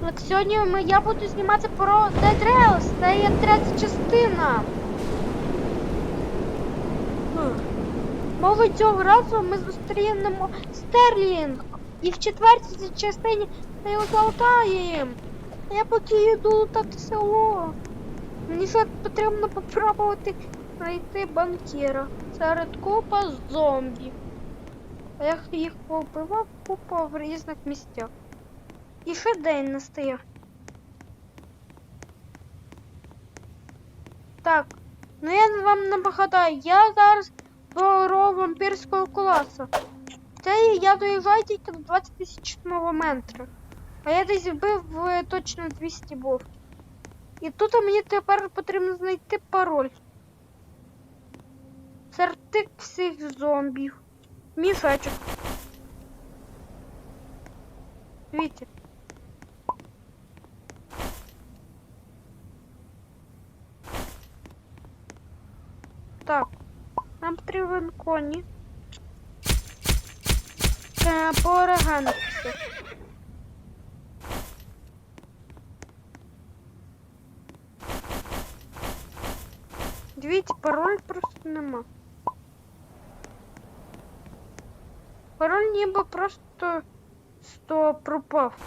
Так сьогодні ми, я буду знімати про Dead Rails, це є третя частина. Може цього разу ми зустрінемо Стерлінг. І в четвертій частині ми його залутаємо. А я поки їду лутати село. Мені ще потрібно попробувати знайти банкіра. Серед купа зомбі. А я їх побивав купа в різних місцях. І ще день настає. Так, ну я вам нагадаю, я зараз до вампірського класу. Це я доїжджаю тільки до 20 тисячного метра. А я десь вбив е, точно 200 вовків. І тут мені тепер потрібно знайти пароль. Серед тих всіх зомбів. Мішечок. Дивіться. Так. Нам потрібен коні. Е, Порегантися. Дивіться, пароль просто нема. Пароль ніби просто 100 пропав.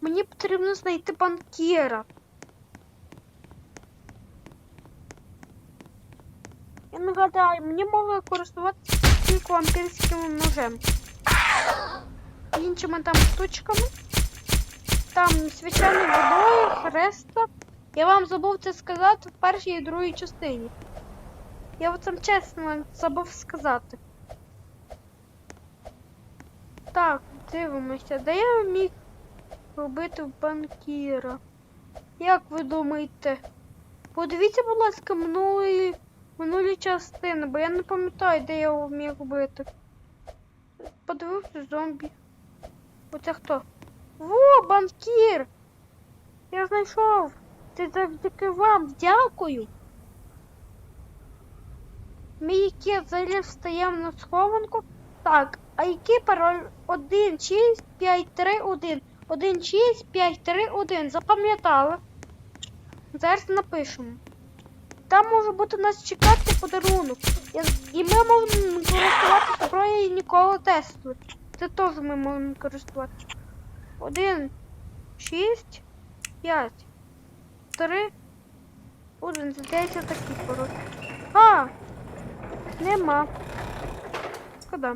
Мені потрібно знайти банкіра. Нагадаю, мені можна користуватися тільки вампірським ножем. Іншими там штучками. Там священною водою, хреста. Я вам забув це сказати в першій і другій частині. Я от сам чесно забув сказати. Так, дивимося, де я міг робити в банкіра? Як ви думаєте? Подивіться, будь ласка, минулої, минулі частини, бо я не пам'ятаю, де я його міг робити. Подивився зомбі. Оце хто? Во, банкір! Я знайшов! Це завдяки вам, дякую! Мій кіт заліз встає на схованку. Так, а який пароль? 1, 6, 5, 3, 1. 1, 6, 5, 3, 1. Запам'ятали. Зараз напишемо. Там може бути нас чекати подарунок. І- ми можемо користуватися зброєю Нікола Тесли. Це теж ми можемо користуватися. 1, 6, 5, 3, 1. Здається такий пароль. А! Нема. Шкода.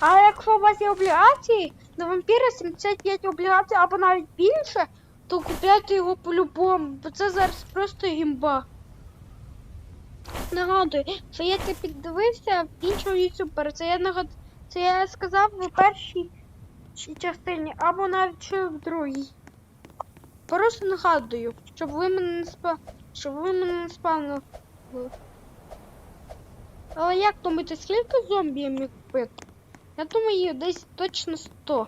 А якщо у вас є облігації, на вампіра 75 облігацій або навіть більше, то купляйте його по-любому, бо це зараз просто гімба. Нагадую, що я це піддивився в іншому ютубера. Це я нагад... Це я сказав в першій частині, або навіть в другій. Просто нагадую, щоб ви мене не спа... щоб ви мене не спавнили. Але як думаєте, скільки зомбі я міг купити? Я думаю, десь точно 100.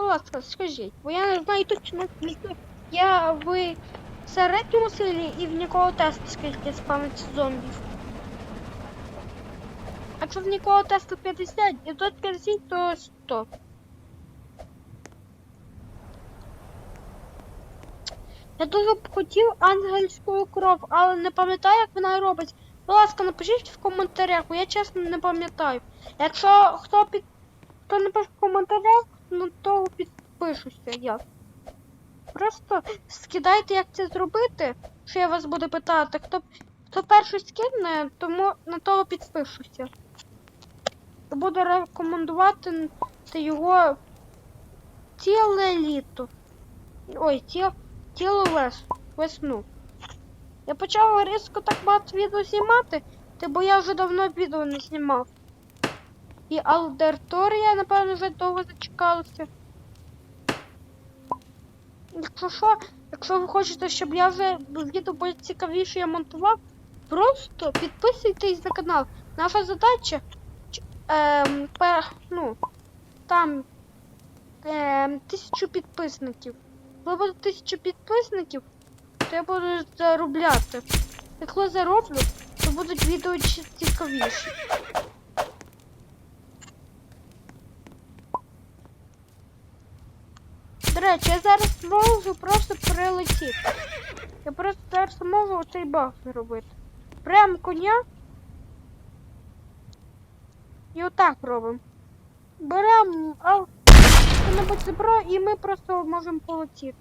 Будь ласка, скажіть, бо я не знаю точно скільки. Я в середньому селі і в нікого тесту скільки спавниться зомбів. Якщо в нікого тесту 50 і тут 50, то 100. Я дуже б хотів ангельську кров, але не пам'ятаю, як вона робить. Будь ласка, напишіть в коментарях, бо я чесно не пам'ятаю. Якщо хто під хто не пише в коментарях, ну то підпишуся я. Просто скидайте, як це зробити, що я вас буду питати. Хто, хто перший скине, тому на того підпишуся. Буду рекомендувати його ціле літо. Ой, ці, цілу вес, весну. Я почав різко так багато відео знімати, бо я вже давно відео не знімав. І Алдерторія, напевно, вже довго зачекалася. Якщо що, якщо ви хочете, щоб я вже відео було цікавіше я монтував, просто підписуйтесь на канал. Наша задача ем, пе, ну, там ем, тисячу підписників. Коли буде тисячу підписників, то я буду заробляти. Якщо зароблю, то будуть відео цікавіші. До речі, я зараз можу просто прилетіти. Я просто зараз можу оцей баг зробити. Прям коня. І отак робимо. Беремо що-небудь зброю і ми просто можемо полетіти.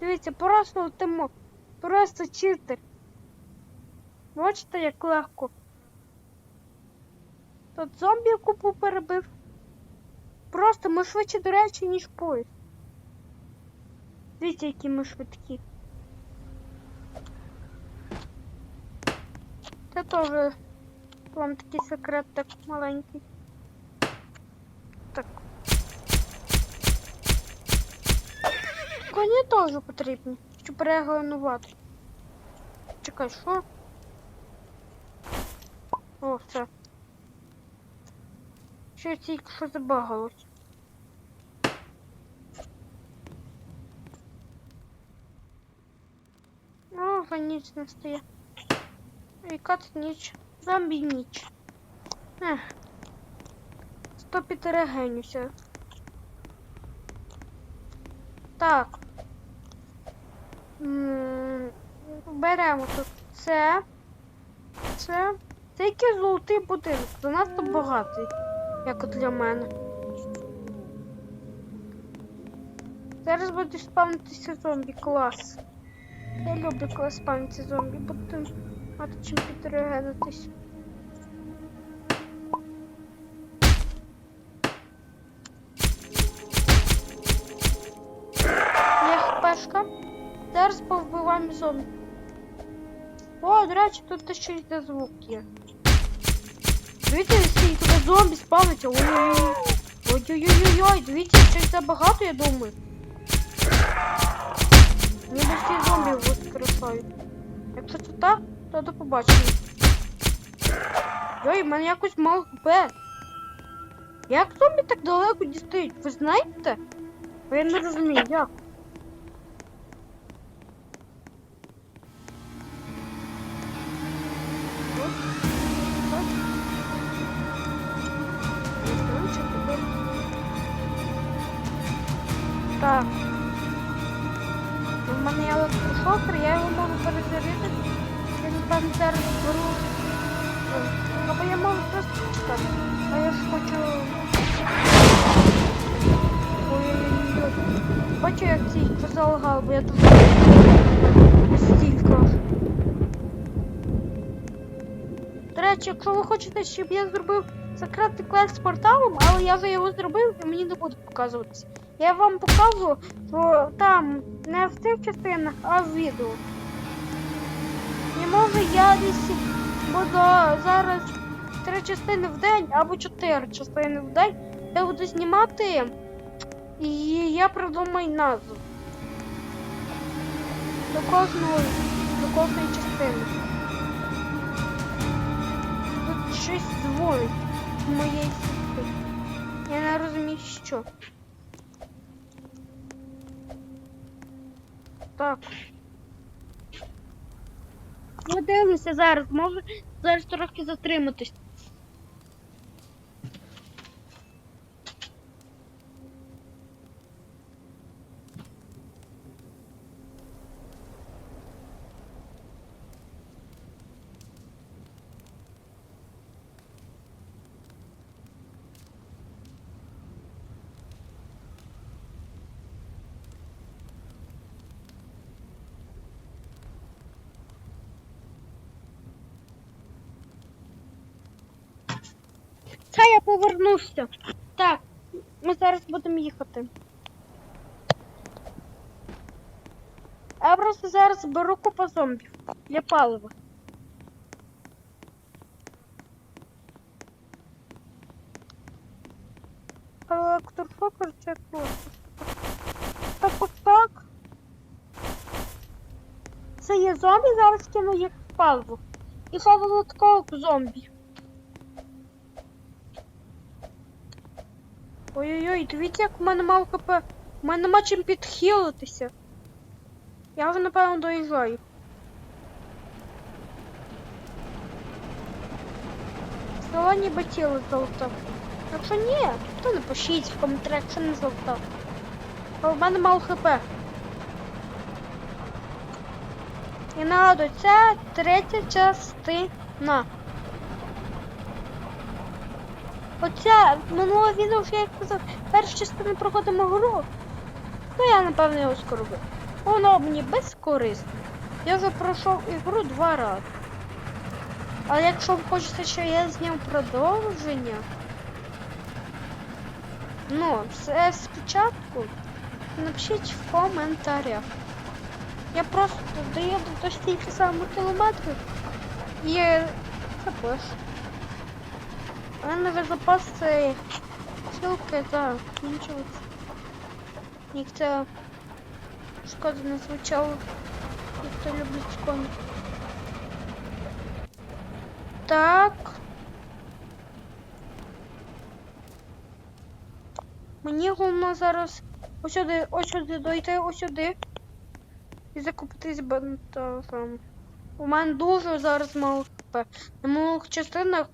Дивіться, просто летимо. Просто читер. Бачите, як легко. Тут зомбі купу перебив. Просто ми швидше, до речі, ніж поїзд. Дивіться, які ми швидкі. Це теж вам такий секрет так маленький. Так. Коні теж потрібні, щоб переглянувати. Чекай, що? О, все. Що тільки що забагалось. Ну, вже ніч настає. Яка це ніч? Зомбі ніч. Ех. Сто підрегенюся. Так. М, Беремо тут це. Це. Це який золотий будинок. Занадто багатий, як для мене. Зараз будуть спавнитися зомбі. Клас. Я люблю, коли спавняться зомбі, буду мати чим підрегенитись. Є хпешка. Зараз повбиваємо зомбі. О, до речі, тут ще йде звук є. Дивіться, зомбі спавниться. Ой-ой-ой. Ой-ой-ой-ой, дивіться, щось забагато, я думаю. Ніби всі зомбі воскресають. Якщо це так, то до побачення. Йой, в мене якось мало хп. Як зомбі так далеко дістають? Ви знаєте? Я не розумію, як. Так. У мене є електрошокер, я його можу перезарядити. Я напевно зараз беру. Або я можу просто чекати. А я ж хочу. Ой-ой-ой. Бачу, як цей залагав, бо я тут стільки. До речі, якщо ви хочете, щоб я зробив секретний квест з порталом, але я вже його зробив і мені не буде показуватися. Я вам покажу, що там не в цих частинах, а в відео. І може я десь буду зараз три частини в день або чотири частини в день. Я буду знімати і я придумаю назву. До кожної, до кожної частини. Тут щось дзвонить в моєї сітки. Я не розумію, що. Так. ми дивлюся зараз, може зараз трохи затриматись. Це я повернувся. Так, ми зараз будемо їхати. Я просто зараз беру купу зомбів для палива. Електрофокус це просто. Так, ось так. Це є зомбі, зараз кину їх в паливо. І ще додатково зомбі. Ой-ой-ой, дивіться, як в мене мало хп. У мене нема чим підхилитися. Я вже, напевно, доїжджаю. Слова ніби тіло золото. Якщо ні, то не пишіть в коментарях, що не золото. А в мене мало хп. І нагадую, це третя частина. Оця минуле відео, що я казав, перша частина проходимо гру. Ну я напевно його скоро. Воно мені безкорисне. Я вже пройшов ігру два рази. Але якщо хочете, що я зняв продовження, ну, все спочатку напишіть в коментарях. Я просто доїду до стільки самих кілометрів і запис. У мене вже запаси ссылки закінчились. Як це шкода не звучало, як хто любить. Так. Мені головне зараз ось сюди, ось сюди дойти, ось сюди. І закупитись бентазом. У мене дуже зараз мало хп. На минулих частинах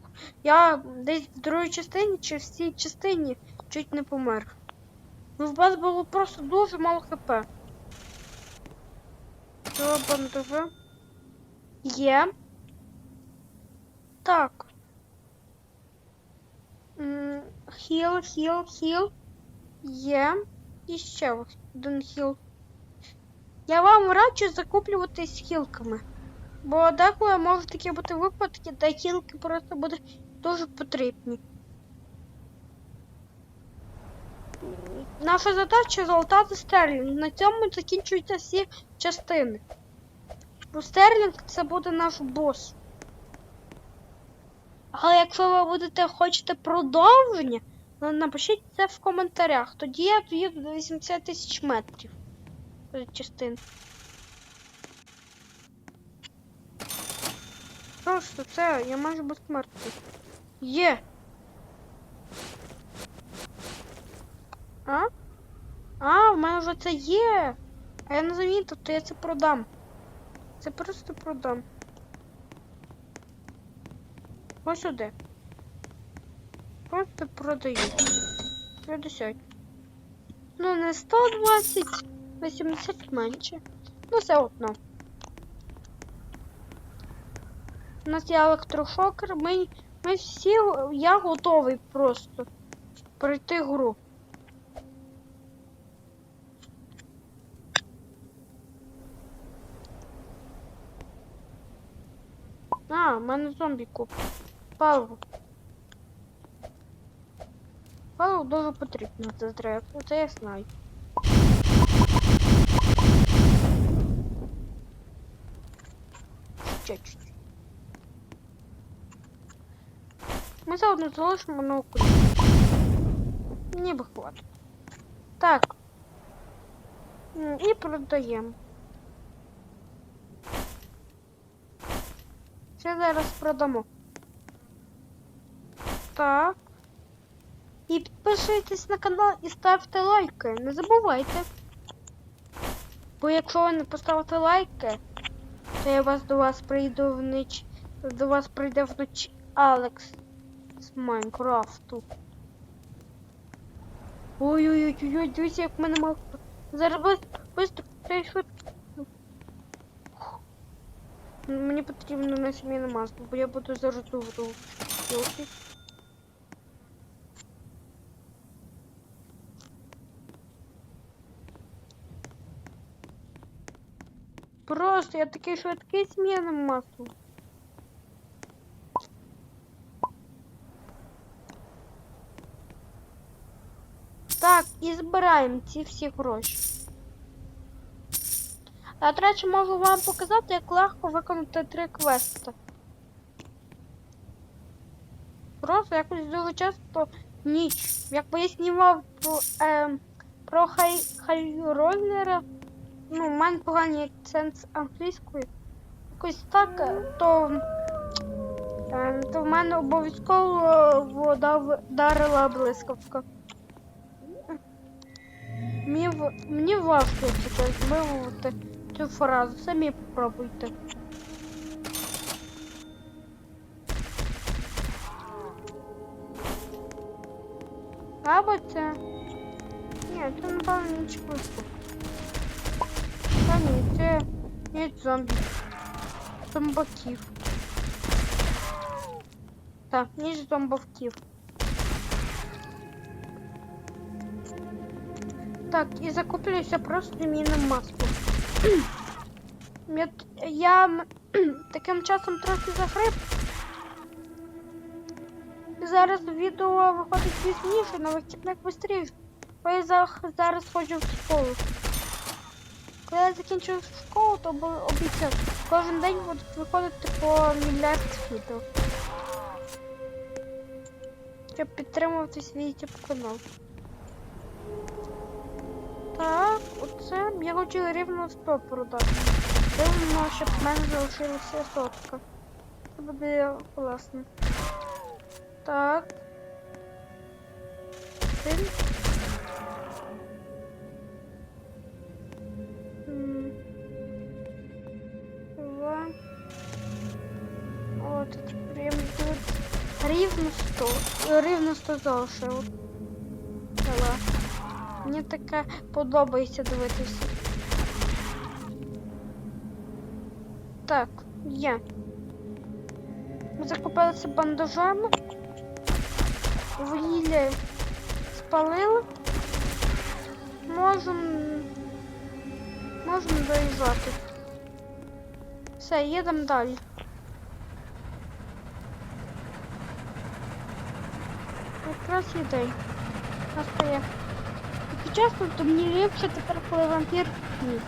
я десь в другій частині чи в цій частині чуть не помер. Ну, в вас було просто дуже мало хп. Що бандажа? Є. Так. Хіл, хіл, хіл. Є. І ще один хіл. Я вам раджу закуплюватись хілками. Бо деколи можуть такі бути випадки, де хілки просто будуть дуже потрібні. Наша задача золотати стерлінг. На цьому закінчуються всі частини. Бо стерлінг це буде наш бос. Але якщо ви будете хочете продовження, то напишіть це в коментарях. Тоді я доїду до 80 тисяч метрів Просто це, я майже безсмертний. Є. А? А, в мене вже це є. А я не замітив, то я це продам. Це просто продам. Ось сюди. Просто продаю. 50. Ну, не 120, 80 менше. Ну, все одно. У нас є електрошокер, ми, ми всі, я готовий просто пройти гру. А, в мене зомбі куп. Паливо. Паливо дуже потрібно це треба. Це я знаю. Чуть-чуть. Заодно залишимо на окулі. Ніби хватить. Так. І продаємо. Це зараз продамо. Так. І підписуйтесь на канал і ставте лайки. Не забувайте. Бо якщо ви не поставите лайки, то я вас до вас прийду вночі. До вас прийде вночі Алекс з Майнкрафту. Ой-ой-ой, дивіться, як в мене мав. Зараз дай швидко. Мені потрібно на сімейне масло, бо я буду зараз йолки. Просто я такий швидкий сімейне масло. Так, і збираємо ці всі гроші. А речі, можу вам показати, як легко виконати три квести. Просто якось дуже часто ніч. Якби я знімав про, е, про хай, хайроллера, ну, в мене поганий акцент з англійською. Якось так, е, то, е, то в мене обов'язково вода вдарила блискавка. Мені, в- мені важко зараз вимовити цю фразу. Самі попробуйте. Або це. Ні, це напевно інший виступ. Та ні, це ні зомбі. Зомбаків. Так, ніж зомбовків. Так, і закуплююся просто мінним маслом. я, я таким часом трохи захрип. Зараз відео виходить пізніше, на вихідних вистрів. Бо я зараз ходжу в школу. Коли я закінчу школу, то обіцяю, кожен день будуть виходити по мільярд відео. Щоб підтримувати свій YouTube канал. Так, оце я хочу рівно 100 продати. Дивно, щоб в мене залишилася сотка. Це буде класно. Так. Один. Два. О, тут прям тут рівно 100. Е, Рівно 100 залишилось. Давай. Мені таке подобається дивитися. Так, є. Ми закупилися бандажами. Вугілля спалили. Можемо. Можемо доїжджати. Все, їдемо далі. Якраз є день. Настає. Якщо чесно, то мені ліпше тепер, коли вампір ніч.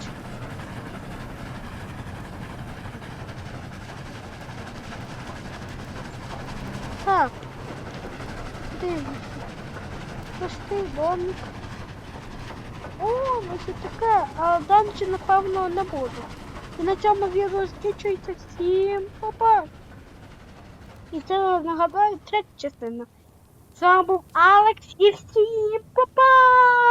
Так. Дивимося. Пустий домик. О, ну що таке, а данчі, напевно, не буде. І на цьому відео закінчується всім па-па. І це нагадаю третя частина. З вами був Алекс і всім па-па!